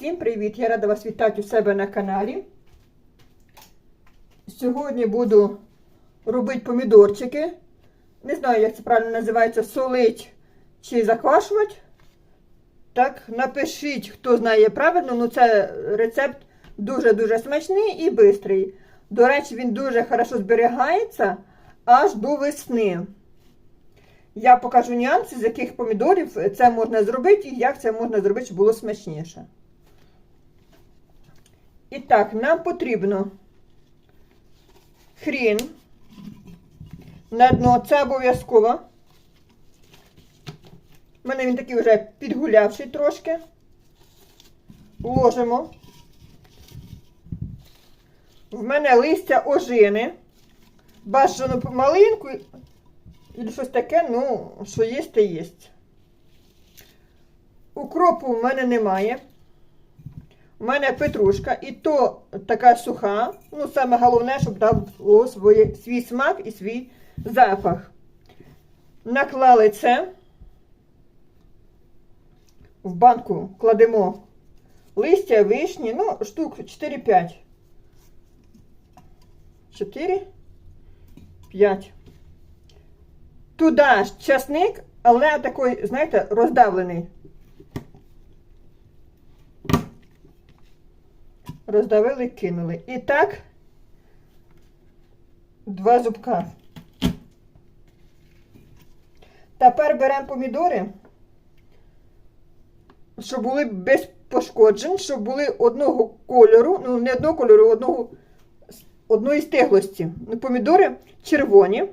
Всім привіт! Я рада вас вітати у себе на каналі. Сьогодні буду робити помідорчики. Не знаю, як це правильно називається, солить чи заквашувати. Так, напишіть, хто знає правильно, ну це рецепт дуже-дуже смачний і швидкий. До речі, він дуже хорошо зберігається аж до весни. Я покажу нюанси, з яких помідорів це можна зробити і як це можна зробити, щоб було смачніше. І так, нам потрібно хрін. На дно це обов'язково. У мене він такий вже підгулявший трошки. Ложимо. В мене листя ожини. Бажано малинку і щось таке, ну, що те є. Укропу в мене немає. У мене петрушка, і то така суха. Ну, саме головне, щоб дав своє, свій смак і свій запах. Наклали це. В банку кладемо листя вишні, ну, штук 4-5. 4, 5. Туди ж часник, але такий, знаєте, роздавлений. Роздавили, кинули. І так, два зубка. Тепер беремо помідори, щоб були без пошкоджень, щоб були одного кольору, ну не одного кольору, одного, одної стеглості. Ну, помідори червоні.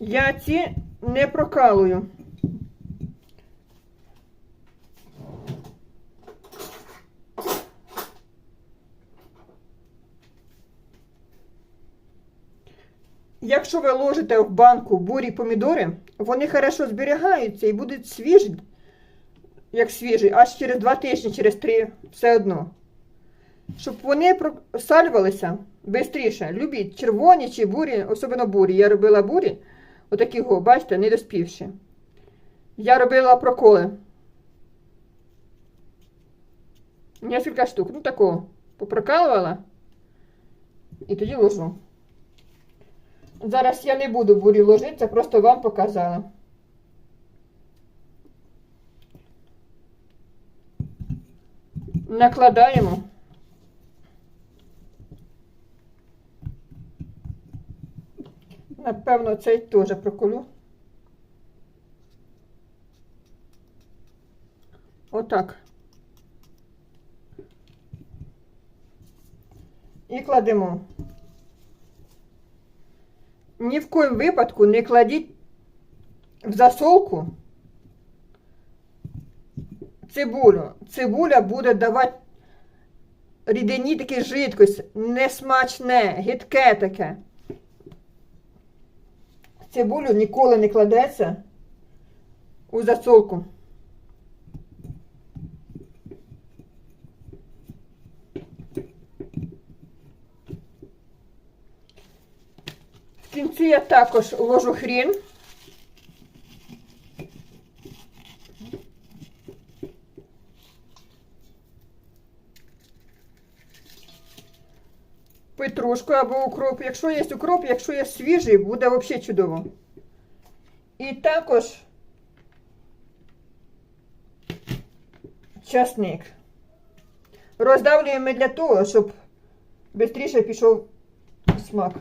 Я ці не прокалую. Якщо ви ложите в банку бурі помідори, вони хорошо зберігаються і будуть свіжі, як свіжі, аж через 2 тижні, через 3, все одно. Щоб вони просалювалися швидше. Любіть червоні чи бурі, особливо бурі. Я робила бурі, отакі, бачите, не доспівші. Я робила проколи. Несколько штук. Ну, такого. Попрокалувала. І тоді ложу. Зараз я не буду бурі ложити, це просто вам показала. Накладаємо. Напевно, цей теж проколю. Отак. І кладемо. Ні в коїм випадку не кладіть в засолку цибулю. Цибуля буде давати рідині таку жидкость, несмачне, гидке таке. Цибулю ніколи не кладеться у засолку. В я також ложу хрін. Петрушку або укроп. Якщо є укроп, якщо є свіжий, буде взагалі чудово. І також часник. Роздавлюємо для того, щоб швидше пішов смак.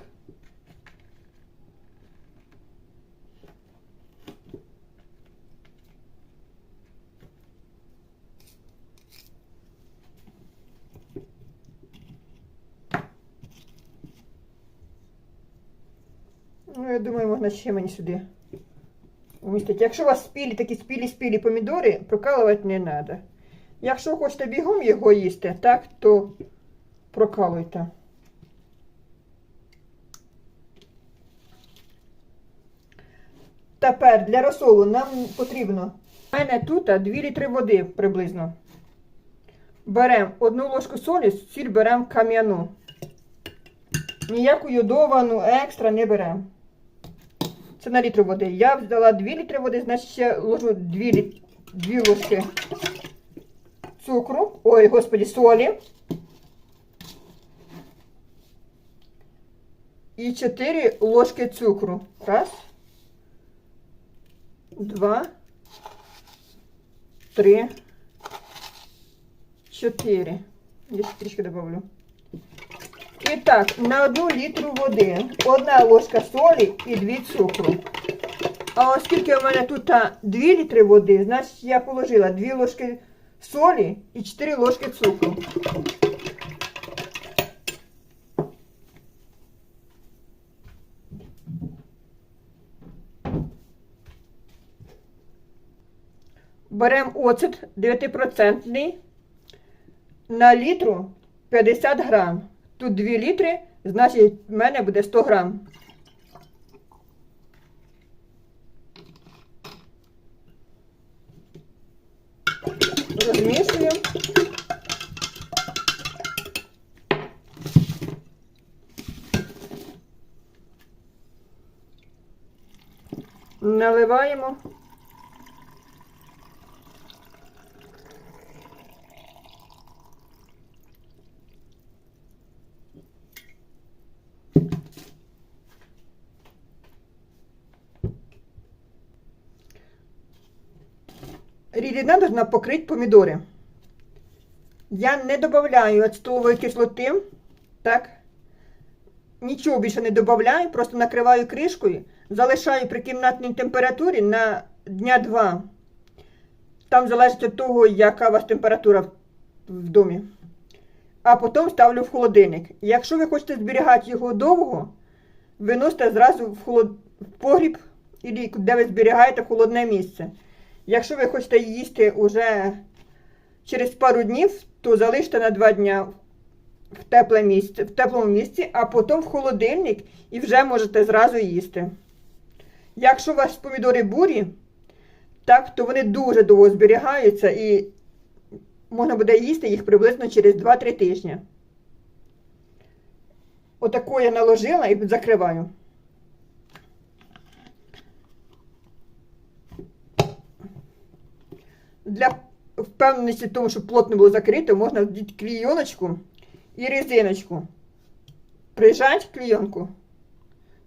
Ну, я думаю, можна ще мені сюди умістити. Якщо у вас спілі, такі спілі-спілі помідори, прокалувати не треба. Якщо хочете бігом його їсти, так, то прокалуйте. Тепер для розсолу нам потрібно. У мене тут 2 літри води приблизно. Беремо одну ложку солі, сіль беремо кам'яну. Ніяку йодовану екстра не беремо. Це на літр води. Я взяла 2 літри води, значить ще ложу 2, лі... 2 ложки цукру, ой, господі, солі. І 4 ложки цукру. Раз. Два. Три. Чотири. Я трішки добавлю. І так, на одну літру води одна ложка солі і дві цукру. А оскільки у мене тут 2 літри води, значить я положила 2 ложки солі і 4 ложки цукру. Беремо оцет 9% на літру 50 грам. Тут 2 літри, значить в мене буде 100 грам. Розмішуємо. Наливаємо. Рідина должна покрити помідори. Я не додаю ацетилової кислоти. Так. Нічого більше не додаю, просто накриваю кришкою, залишаю при кімнатній температурі на дня два. Там залежить від того, яка у вас температура в- домі. А потім ставлю в холодильник. Якщо ви хочете зберігати його довго, виносите зразу в, холод... в погріб, де ви зберігаєте холодне місце. Якщо ви хочете їсти уже через пару днів, то залиште на два дня в тепле місце, в теплому місці, а потім в холодильник і вже можете зразу їсти. Якщо у вас помідори бурі, так, то вони дуже довго зберігаються і можна буде їсти їх приблизно через 2-3 тижні. Отаку я наложила і закриваю. Для впевненості тому, щоб плотно було закрито, можна вдіти клійоночку і резиночку. Прижать клійонку,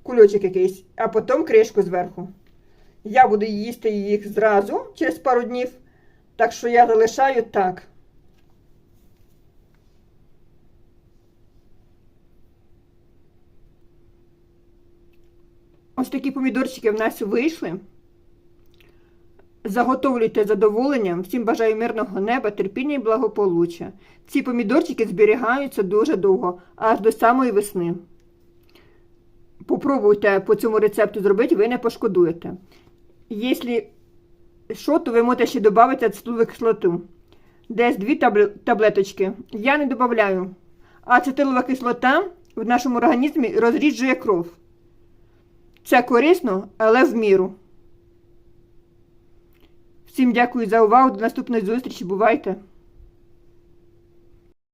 кульочок якийсь, а потім кришку зверху. Я буду їсти їх зразу через пару днів, так що я залишаю так. Ось такі помідорчики в нас вийшли. Заготовлюйте задоволенням. Всім бажаю мирного неба, терпіння і благополуччя. Ці помідорчики зберігаються дуже довго, аж до самої весни. Попробуйте по цьому рецепту зробити, ви не пошкодуєте. Якщо що, то ви можете ще додати ацетилову кислоту. Десь дві таблеточки. Я не додаю. Ацетилова кислота в нашому організмі розріджує кров. Це корисно, але в міру. Всім дякую за увагу. До наступної зустрічі. Бувайте!